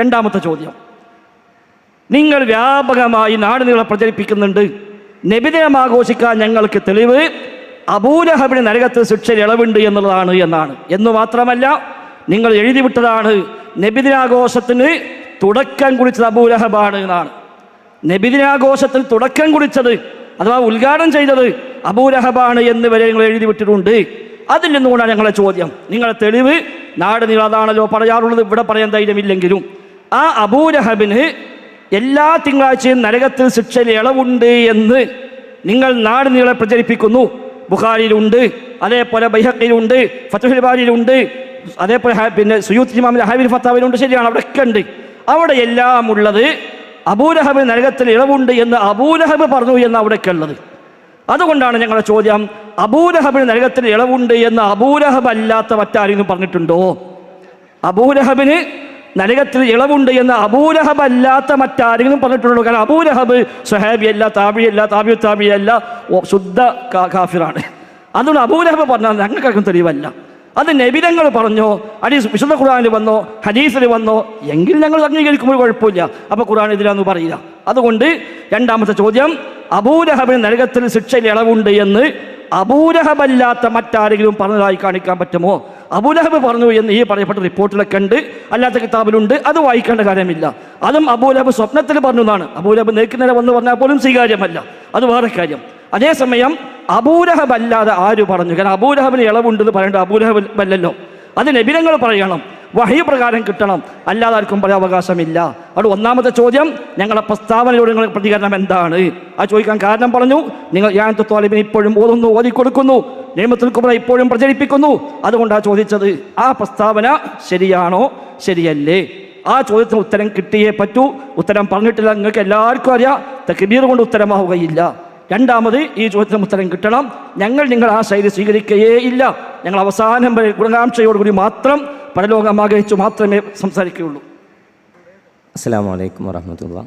രണ്ടാമത്തെ ചോദ്യം. നിങ്ങൾ വ്യാപകമായി നാട് നിങ്ങളെ പ്രചരിപ്പിക്കുന്നുണ്ട്. നബിദിനം ആഘോഷിക്കാൻ ഞങ്ങൾക്ക് തെളിവ് അബൂലഹബിന് നരകത്ത് ശിക്ഷ ഇളവുണ്ട് എന്നുള്ളതാണ് എന്നാണ്. എന്ന് മാത്രമല്ല നിങ്ങൾ എഴുതിവിട്ടതാണ് നബിദിനാഘോഷത്തിന് തുടക്കം കുറിച്ചത് അബൂലഹബാണ് എന്നാണ്. നബിദിനാഘോഷത്തിൽ തുടക്കം കുറിച്ചത് അഥവാ ഉദ്ഘാടനം ചെയ്തത് അബൂലഹബാണ് എന്ന് വരെ നിങ്ങൾ എഴുതി വിട്ടിട്ടുണ്ട് അതിൽ നിന്നുകൊണ്ടാണ് ഞങ്ങളുടെ ചോദ്യം. നിങ്ങളുടെ തെളിവ് നാട് നിങ്ങളതാണല്ലോ പറയാറുള്ളത്. ഇവിടെ പറയാൻ ധൈര്യമില്ലെങ്കിലും. ആ അബൂലഹബിന് എല്ലാ തിങ്കളാഴ്ചയും നരകത്തിൽ ശിക്ഷയിൽ ഇളവുണ്ട് എന്ന് നിങ്ങൾ നാട് നീളെ പ്രചരിപ്പിക്കുന്നു. ബുഖാരിയിലുണ്ട് അതേപോലെ ബൈഹക്കിലുണ്ട് ഫത്തുഹുൽ ബാരിയിലുണ്ട് അതേപോലെ പിന്നെ സുയൂത്ത് ഇമാമിൽ ഹാബിൽ ഫത്താവിലുണ്ട് ശരിയാണ് അവിടെയൊക്കെ ഉണ്ട്. അവിടെ എല്ലാം ഉള്ളത് അബൂലഹബ് നരകത്തിൽ ഇളവുണ്ട് എന്ന് അബൂലഹബ് പറഞ്ഞു എന്ന് അവിടെയൊക്കെ ഉള്ളത്. അതുകൊണ്ടാണ് ഞങ്ങളുടെ ചോദ്യം അബൂലഹബിന് നരകത്തിൽ ഇളവുണ്ട് എന്ന് അബൂലഹബ് അല്ലാത്ത മറ്റാരെങ്കിലും പറഞ്ഞിട്ടുണ്ടോ? അബൂലഹബിന് നരകത്തിൽ ഇളവുണ്ട് എന്ന് അബൂലഹബ് അല്ലാത്ത മറ്റാരെങ്കിലും പറഞ്ഞിട്ടുള്ളൂ കാരണം അബൂലഹബ് സുഹാബിയല്ല താബിയല്ല താബിയു താബിയല്ല ശുദ്ധ കാഫിറാണ്. അതുകൊണ്ട് അബൂലഹബ് പറഞ്ഞാൽ ഞങ്ങൾക്കും തെളിവല്ല. അത് നബിതങ്ങൾ പറഞ്ഞോ അടീസ് വിശുദ്ധ ഖുർആനിൽ വന്നോ ഹദീസിൽ വന്നോ എങ്കിൽ ഞങ്ങൾ അംഗീകരിക്കുമ്പോൾ കുഴപ്പമില്ല. അപ്പോൾ ഖുർആൻ ഇതിലാന്ന് പറയില്ല. അതുകൊണ്ട് രണ്ടാമത്തെ ചോദ്യം അബൂലഹബിന് നരകത്തിൽ ശിക്ഷയിൽ ഇളവുണ്ട് എന്ന് അബൂലഹബല്ലാത്ത മറ്റാരെങ്കിലും പറഞ്ഞതായി കാണിക്കാൻ പറ്റുമോ? അബൂലഹബ് പറഞ്ഞു എന്ന് ഈ പറയപ്പെട്ട റിപ്പോർട്ടിലൊക്കെ ഉണ്ട് അല്ലാത്ത കിതാബിലുണ്ട് അത് വായിക്കേണ്ട കാര്യമില്ല. അതും അബൂലഹബ് സ്വപ്നത്തിൽ പറഞ്ഞു എന്നാണ്. അബൂലഹബ് നേക്കുന്നേരെ വന്ന് പറഞ്ഞാൽ പോലും സ്വീകാര്യമല്ല. അത് വേറെ കാര്യം. അതേസമയം അബൂലഹബ് അല്ലാതെ ആര് പറഞ്ഞു? കാരണം അബൂലഹബിന് ഇളവുണ്ടെന്ന് പറയേണ്ട അബൂലഹബ് അല്ലല്ലോ. അത് നബിനങ്ങൾ പറയണം. വഹി പ്രകാരം കിട്ടണം. അല്ലാതെ ആർക്കും പറയാൻ അവകാശമില്ല അവിടെ ഒന്നാമത്തെ ചോദ്യം ഞങ്ങളുടെ പ്രസ്താവനയോട് നിങ്ങളുടെ പ്രതികരണം എന്താണ്? ആ ചോദിക്കാൻ കാരണം പറഞ്ഞു. നിങ്ങൾ ഞാൻ ത്വാലിബിന് ഇപ്പോഴും ഓതുന്നു ഓതിക്കൊടുക്കുന്നു. നിയമത്തിൽ കുമറ ഇപ്പോഴും പ്രചരിപ്പിക്കുന്നു. അതുകൊണ്ടാണ് ചോദിച്ചത് ആ പ്രസ്താവന ശരിയാണോ? ശരിയല്ലേ? ആ ചോദ്യത്തിന് ഉത്തരം കിട്ടിയേ പറ്റൂ. ഉത്തരം പറഞ്ഞിട്ടില്ല നിങ്ങൾക്ക് എല്ലാവർക്കും അറിയാം. തക്ബീർ കൊണ്ട് ഉത്തരമാവുകയില്ല. രണ്ടാമത് ഈ ചോദ്യത്തിന് ഉത്തരം കിട്ടണം. ഞങ്ങൾ നിങ്ങൾ ആ ശൈലി സ്വീകരിക്കുകയേ ഇല്ല. ഞങ്ങൾ അവസാനം വരെ ഗുണകാംക്ഷയോടുകൂടി മാത്രം പരലോകം ആഗ്രഹിച്ചു മാത്രമേ സംസാരിക്കുകയുള്ളൂ. അസ്സാം വലൈക്കും വറഹമത്തുള്ള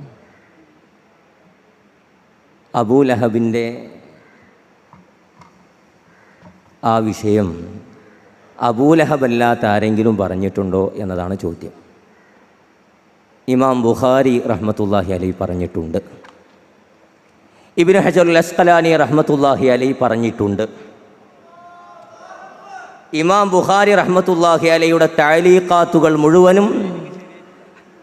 അബൂലഹബിന്റെ ആ വിഷയം അബൂലഹബല്ലാത്ത ആരെങ്കിലും പറഞ്ഞിട്ടുണ്ടോ എന്നതാണ് ചോദ്യം. ഇമാം ബുഖാരി റഹ്മത്തുല്ലാഹി അലി പറഞ്ഞിട്ടുണ്ട്. ഇബിൻ ഹജറുൽ അസ്കലാനി റഹ്മത്തുല്ലാഹി അലി പറഞ്ഞിട്ടുണ്ട്. ഇമാം ബുഖാരി റഹ്മത്തുല്ലാഹി അലയുടെ താലീഖാത്തുകൾ മുഴുവനും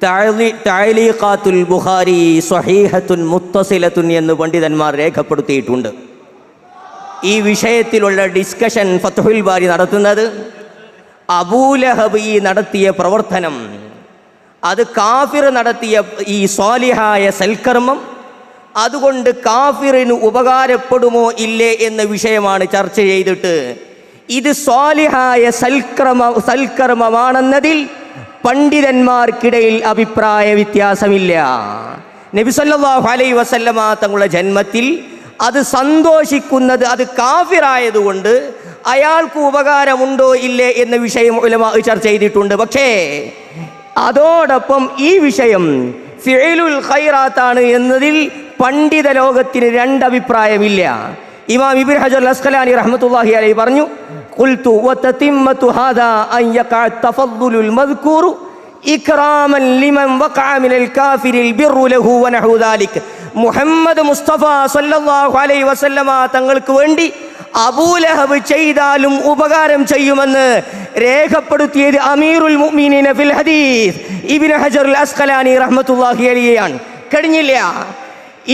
താലി- താലീഖാത്തുൽ ബുഖാരി സ്വഹീഹത്തുൻ മുത്തസിലത്തുൻ എന്ന് പണ്ഡിതന്മാർ രേഖപ്പെടുത്തിയിട്ടുണ്ട്. ഈ വിഷയത്തിലുള്ള ഡിസ്കഷൻ ഫത്തുഹുൽ ബാരി നടത്തുന്നത് അബൂലഹബ് നടത്തിയ പ്രവർത്തനം. അത് കാഫിർ നടത്തിയ ഈ സ്വാലിഹായ സൽക്കർമ്മം. അതുകൊണ്ട് കാഫിറിന് ഉപകാരപ്പെടുമോ ഇല്ലേ എന്ന വിഷയമാണ് ചർച്ച ചെയ്തിട്ട് ഇത് സ്വാലിഹായ സൽക്രമ സൽക്കർമ്മമാണെന്നതിൽ പണ്ഡിതന്മാർക്കിടയിൽ അഭിപ്രായ വ്യത്യാസമില്ല. നബിസല്ലാഹു അലൈ വസല്ലമ തങ്ങളുടെ ജന്മത്തിൽ അത് സന്തോഷിക്കുന്നത് അത് കാഫിറായതുകൊണ്ട് അയാൾക്ക് ഉപകാരമുണ്ടോ ഇല്ലേ എന്ന വിഷയം ഉലമ ചർച്ച ചെയ്തിട്ടുണ്ട്. പക്ഷേ അതോടൊപ്പം ഈ വിഷയം ഫിഴലുൽ ഖൈറാത്താണ് എന്നതിൽ പണ്ഡിത ലോകത്തിന് രണ്ടഭിപ്രായമില്ല. ഇമാം ഇബിൻ ഹജർ അസ്ഖലാനി റഹ്മത്തുള്ളാഹി അലൈ പറഞ്ഞു ഖുൽതു വതതിമ്മതു ഹാദാ അൻ യഖഅ തഫദ്ദുലുൽ മദ്കൂറു ഇക്റാമൻ ലിമൻ വഖഅ മിനൽ കാഫിരിൽ ബിർറു ലഹു വനഹു ദാലിക്. മുഹമ്മദ് മുസ്തഫ സല്ലല്ലാഹു അലൈഹി വസല്ലമ തങ്ങൾക്ക് വേണ്ടി അബൂലഹബ് ചെയ്താലും ഉപകാരം ചെയ്യുമെന്ന് രേഖപ്പെടുത്തിയത് അമീറുൽ മുഅ്മിനീന ഫിൽ ഹദീസ്. ഇബ്നു ഹജറുൽ അസ്ഖലാനി റഹ്മത്തുള്ളാഹി അലൈഹിയാണ്. കഴിഞ്ഞില്ല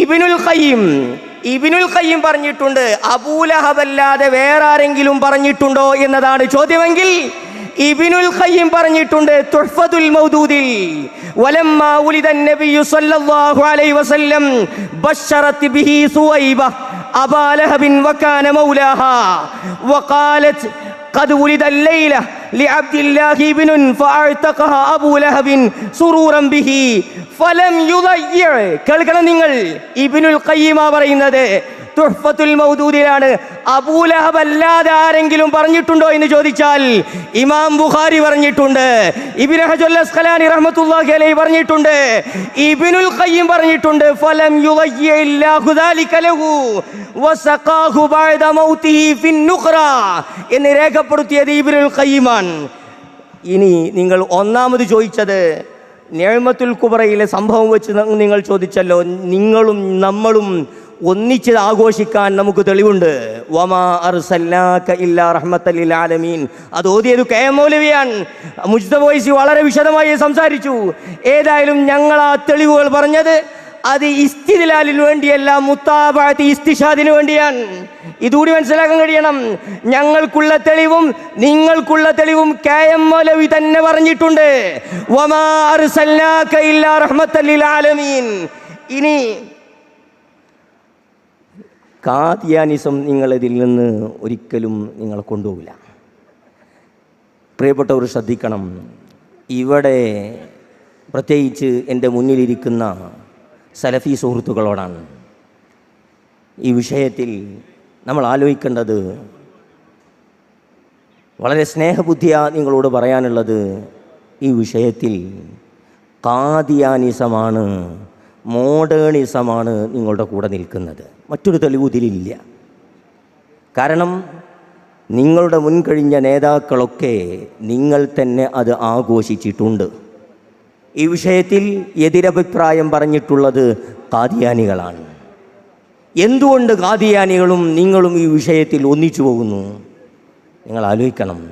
ഇബ്നുൽ ഖയ്യിം ഇബിനുൽ കയ്യും പറഞ്ഞിട്ടുണ്ട് അബൂലഹബല്ലാതെ വേറെ ആരെങ്കിലും പറഞ്ഞിട്ടുണ്ടോ എന്നതാണ് ചോദ്യമെങ്കിൽ ഇബിനുൽ ഖയ്യിം പറഞ്ഞിട്ടുണ്ട് തുഹ്ഫതുൽ മൗദൂദിൽ വലമ്മാ ഉലിദൻ നബിയു സല്ലല്ലാഹു അലൈഹി വസല്ലം ബശറത് ബിഹി സുവൈബ അബാലഹബിൻ വകാന മൗലാഹ വഖാലത് ഖദ് ഉലിദ ലൈല لعبد الله ابن فأعتقها أبو لهب سرورا به فلم يضيع കേൾക്കണം നിങ്ങൾ ഇബ്നുൽ ഖയ്യിമ പറയുന്നത് തുഹ്ഫത്തുൽ മൗദൂദിലാണ്. അബൂലഹബ് അല്ലാതെ ആരെങ്കിലും പറഞ്ഞിട്ടുണ്ടോ എന്ന് ചോദിച്ചാൽ ഇമാം ബുഖാരി പറഞ്ഞിട്ടുണ്ട്. ഇബ്നു ഹജറുൽ അസ്ഖലാനി റഹ്മത്തുള്ളാഹി അലൈഹി പറഞ്ഞിട്ടുണ്ട്. ഇബ്നുൽ ഖയ്യിം പറഞ്ഞിട്ടുണ്ട് ഫലം എന്ന് രേഖപ്പെടുത്തിയത് ഇബിനുൽ ഖയ്യിമാണ്. ഇനി നിങ്ങൾ ഒന്നാമത് ചോദിച്ചത് നേഴ്മത്തുൽ കുബറയിലെ സംഭവം വെച്ച് നിങ്ങൾ ചോദിച്ചല്ലോ. നിങ്ങളും നമ്മളും ഒന്നിച്ച് ആഘോഷിക്കാൻ നമുക്ക് തെളിവുണ്ട്. വമാ ഇല്ലാ ആലമീൻ. അത് ഓതിയത് കെ എം മൗലവിയാണ്. മുജ്തബ വൈസി വളരെ വിശദമായി സംസാരിച്ചു. ഏതായാലും ഞങ്ങൾ ആ തെളിവുകൾ പറഞ്ഞത് അത് ഇസ്തിദിലാലിന് വേണ്ടിയല്ല മുത്താബാത്ത് ഇസ്തിഷാദിന് വേണ്ടിയാണ്. ഇതുകൂടി മനസ്സിലാക്കാൻ കഴിയണം. ഞങ്ങൾക്കുള്ള തെളിവും നിങ്ങൾക്കുള്ള തെളിവും കെ എം മൗലവി തന്നെ പറഞ്ഞിട്ടുണ്ട്. വമാ ഇല്ലാ ആലമീൻ. ഇനി കാദിയാനിസം നിങ്ങളിതിൽ നിന്ന് ഒരിക്കലും നിങ്ങളെ കൊണ്ടുപോകില്ല. പ്രിയപ്പെട്ടവർ ശ്രദ്ധിക്കണം. ഇവിടെ പ്രത്യേകിച്ച് എന്റെ മുന്നിലിരിക്കുന്ന സലഫി സുഹൃത്തുക്കളോടാണ് ഈ വിഷയത്തിൽ നമ്മൾ ആലോചിക്കേണ്ടത് വളരെ സ്നേഹബുദ്ധിയാണ് നിങ്ങളോട് പറയാനുള്ളത് ഈ വിഷയത്തിൽ കാദിയാനിസമാണ് മോഡേണിസമാണ് നിങ്ങളുടെ കൂടെ നിൽക്കുന്നത്. മറ്റൊരു തെളിവ് ഇതിലില്ല കാരണം നിങ്ങളുടെ മുൻകഴിഞ്ഞ നേതാക്കളൊക്കെ നിങ്ങൾ തന്നെ അത് ആഘോഷിച്ചിട്ടുണ്ട്. ഈ വിഷയത്തിൽ എതിരഭിപ്രായം പറഞ്ഞിട്ടുള്ളത് കാദിയാനികളാണ് എന്തുകൊണ്ട് കാദിയാനികളും നിങ്ങളും ഈ വിഷയത്തിൽ ഒന്നിച്ചു പോകുന്നു? നിങ്ങൾ ആലോചിക്കണം.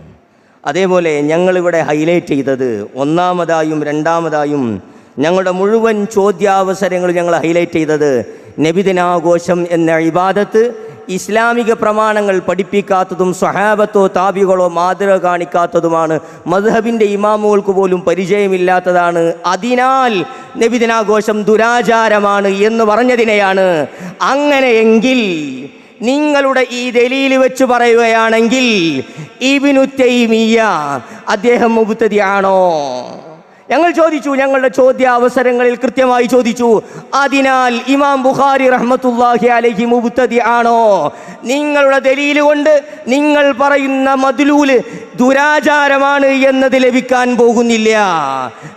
അതേപോലെ ഞങ്ങളിവിടെ ഹൈലൈറ്റ് ചെയ്തത് ഒന്നാമതായും രണ്ടാമതായും ഞങ്ങളുടെ മുഴുവൻ ചോദ്യാവസരങ്ങൾ ഞങ്ങൾ ഹൈലൈറ്റ് ചെയ്തത് നബിദിനാഘോഷം എന്ന ഇബാദത്ത് ഇസ്ലാമിക പ്രമാണങ്ങൾ പഠിപ്പിക്കാത്തതും സ്വഹാബത്തോ താബികളോ മാതൃക കാണിക്കാത്തതുമാണ് മധുഹബിന്റെ ഇമാമുകൾക്ക് പോലും പരിചയമില്ലാത്തതാണ്. അതിനാൽ നബിദിനാഘോഷം ദുരാചാരമാണ് എന്ന് പറഞ്ഞതിനെയാണ്. അങ്ങനെയെങ്കിൽ നിങ്ങളുടെ ഈ ദലീൽ വെച്ച് പറയുകയാണെങ്കിൽ ഇബിനു തൈമിയ അദ്ദേഹം മുബുത്തതിയാണോ ഞങ്ങൾ ചോദിച്ചു ഞങ്ങളുടെ ചോദ്യ അവസരങ്ങളിൽ കൃത്യമായി ചോദിച്ചു അതിനാൽ ഇമാം ബുഖാരി റഹ്മത്തുല്ലാഹി അലഹി മുബുത്തതി ആണോ? നിങ്ങളുടെ ദലീൽ കൊണ്ട് നിങ്ങൾ പറയുന്ന മദ്ലൂൽ ദുരാചാരമാണ് എന്നത് ലഭിക്കാൻ പോകുന്നില്ല.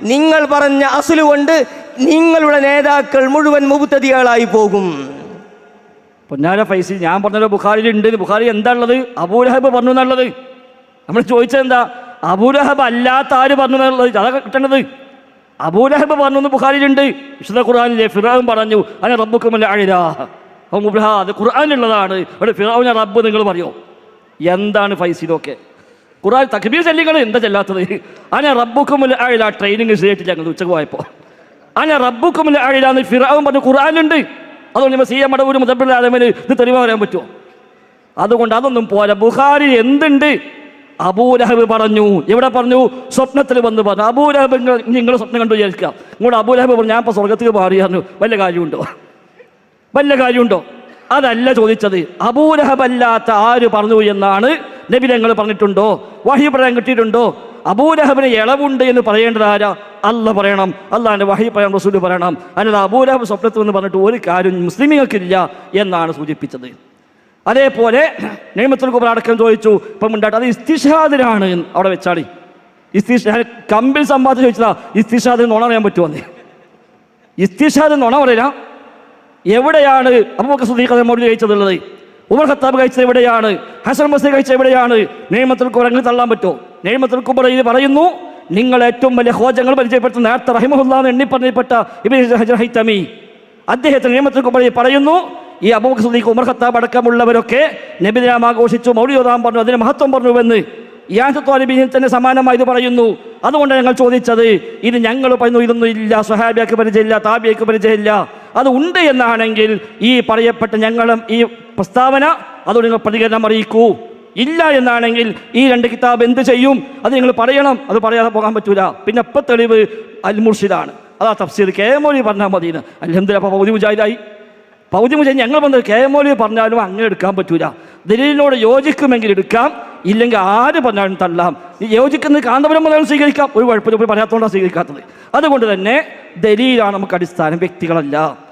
നിങ്ങൾ പറഞ്ഞ അസുൽ കൊണ്ട് നിങ്ങളുടെ നേതാക്കൾ മുഴുവൻ മുബുത്തതികളായി പോകും. പൊന്നാര ഫൈസി ഞാൻ പറഞ്ഞല്ലോ ബുഖാരിയിലുണ്ട് ബുഖാരി എന്താ ഉള്ളത് അബൂലഹബ് പറഞ്ഞു എന്നുള്ളത്. നമ്മൾ ചോദിച്ചത് എന്താ? അബൂലഹബ് അല്ലാത്ത ആര് പറഞ്ഞു എന്നുള്ളത്? അതാ കിട്ടേണ്ടത് അബൂലഹബ് പറഞ്ഞു എന്ന് ബുഖാരിയിലുണ്ട്. വിശുദ്ധ ഖുർആാനിലെ ഫിറാവും പറഞ്ഞു അതിന് റബ്ബുക്കുമല്ല അഴിരാ അത് ഖുർആാനുള്ളതാണ് ഇവിടെ ഫിറാവിനെ റബ്ബ് നിങ്ങൾ പറയോ? എന്താണ് ഫൈസിലൊക്കെ? ഖുർആൻ തക്ബീർ ചെല്ലിങ്ങൾ എന്താ ചെല്ലാത്തത്? അനെ റബ്ബുക്കുമല്ല അഴില ട്രെയിനിങ് ചെയ്തിട്ടില്ല ഞങ്ങൾ ഉച്ചയ്ക്ക് പോയപ്പോൾ അനെ റബ്ബുക്കുമല്ല അഴില എന്ന് ഫിറാവും പറഞ്ഞു ഖുർആാനുണ്ട് അതുകൊണ്ട് സി എം മടവൂർ മുതബിൾ ആലമിന് ഇത് തെളിവ് പറയാൻ പറ്റുമോ? അതുകൊണ്ട് അതൊന്നും പോരാ. ബുഖാരിൽ എന്തുണ്ട്? അബൂലഹബ് പറഞ്ഞു. എവിടെ പറഞ്ഞു? സ്വപ്നത്തിൽ വന്ന് പറഞ്ഞു. അബൂലഹബ് നിങ്ങൾ സ്വപ്നം കണ്ടു വിചാരിക്കുക. നിങ്ങളുടെ അബൂലഹബ് പറഞ്ഞു ഞാൻ ഇപ്പോൾ സ്വർഗത്തിൽ മാറിയായിരുന്നു വല്ല കാര്യമുണ്ടോ? വല്ല കാര്യമുണ്ടോ? അതല്ല ചോദിച്ചത്. അബൂലഹബ് അല്ലാത്ത ആര് പറഞ്ഞു എന്നാണ് നബി ഞങ്ങൾ പറഞ്ഞിട്ടുണ്ടോ? വഹി പറയാൻ കിട്ടിയിട്ടുണ്ടോ? അബൂലഹബിന് ഇളവുണ്ട് എന്ന് പറയേണ്ടത് ആരാ? അല്ല പറയണം. അള്ളാഹിന്റെ വഹി പറയാൻ റസൂൽ പറയണം. അല്ലാതെ അബൂലഹബ് സ്വപ്നത്തിൽ എന്ന് പറഞ്ഞിട്ട് ഒരു കാര്യം മുസ്ലിമികൾക്കില്ല എന്നാണ് സൂചിപ്പിച്ചത്. അതേപോലെ നിയമത്തിൽ കുബറ അടക്കം ചോദിച്ചു ഇപ്പം ഉണ്ടായിട്ട് അത് ഇസ്തിഷാദിനാണ് അവിടെ വെച്ചാടി. ഇസ്തിഷാദ് കമ്പിൽ സമ്പാദിച്ച് ചോദിച്ചതാ ഇസ്തിഷാദിന് നുണ പറയാൻ പറ്റുമെന്ന് ഇസ്തിഷാദ് നുണ പറയില്ല. എവിടെയാണ് അബൂബക്കർ സുദീഖ് മോഡി കഴിച്ചതുള്ളത് ഉമർ ഖത്താബ് കഴിച്ചത് എവിടെയാണ്? ഹസൻ മസീദ് കഴിച്ചത് എവിടെയാണ്? നിയമത്തിൽ കുറങ്ങി തള്ളാൻ പറ്റുമോ? നിയമത്തിൽ ഇത് പറയുന്നു നിങ്ങൾ ഏറ്റവും വലിയ ഹോജങ്ങൾ പരിചയപ്പെടുത്തുന്ന നേരത്തെ റഹിമഹുല്ലാന്ന് എണ്ണി പറഞ്ഞപ്പെട്ട ഇബിൻ ഹൈത്തമി അദ്ദേഹത്തിന് നിയമത്തിൽ കുബറയിൽ പറയുന്നു ഈ Abu Bakr Siddique Umar Khattab അടക്കമുള്ളവരൊക്കെ നബിദിനാം ആഘോഷിച്ചു മൗലിയോദാം പറഞ്ഞു അതിന് മഹത്വം പറഞ്ഞുവെന്ന് യാസത്വാലിബിനിൽ തന്നെ സമാനമായി ഇത് പറയുന്നു. അതുകൊണ്ട് ഞങ്ങൾ ചോദിച്ചത് ഇത് ഞങ്ങൾ പറയുന്നു ഇതൊന്നും ഇല്ല സുഹാബിയാക്ക് പരിചയമില്ല താബിയക്ക് പരിചയമില്ല. അത് ഉണ്ട് എന്നാണെങ്കിൽ ഈ പറയപ്പെട്ട ഞങ്ങളും ഈ പ്രസ്താവന അതോട് നിങ്ങൾ പ്രതികരണം അറിയിക്കൂ. ഇല്ല എന്നാണെങ്കിൽ ഈ രണ്ട് കിതാബ് എന്ത് ചെയ്യും? അത് നിങ്ങൾ പറയണം. അത് പറയാതെ പോകാൻ പറ്റൂല. പിന്നെ ഇപ്പം തെളിവ് അൽ മുർഷിദാണ് അതാ തഫ്സീർ കേമോലി പറഞ്ഞാൽ മതി അല്ലെന്തിനാ അപ്പോൾ പൗതി മുജാഹിദായി. പൗതി ചെയ്യാൻ ഞങ്ങൾ വന്നത് കെ മൊഴി പറഞ്ഞാലും അങ്ങനെ എടുക്കാൻ പറ്റൂല. ദലീലിനോട് യോജിക്കുമെങ്കിൽ എടുക്കാം. ഇല്ലെങ്കിൽ ആര് പറഞ്ഞാലും തള്ളാം. യോജിക്കുന്നത് കാന്തപുരം മുതൽ സ്വീകരിക്കാം. ഒരു കുഴപ്പമില്ല പറയാത്തതുകൊണ്ടാണ് സ്വീകരിക്കാത്തത്. അതുകൊണ്ട് തന്നെ ദലീലാണ് നമുക്ക് അടിസ്ഥാനം വ്യക്തികളല്ല.